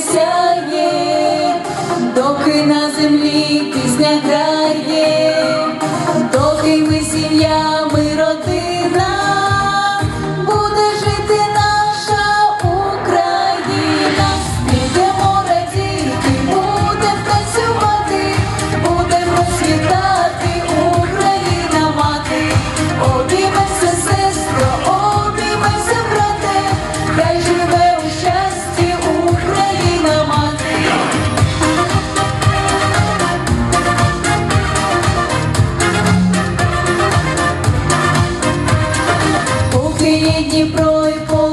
сяє, доки на землі ти зняти. Дніпро і по.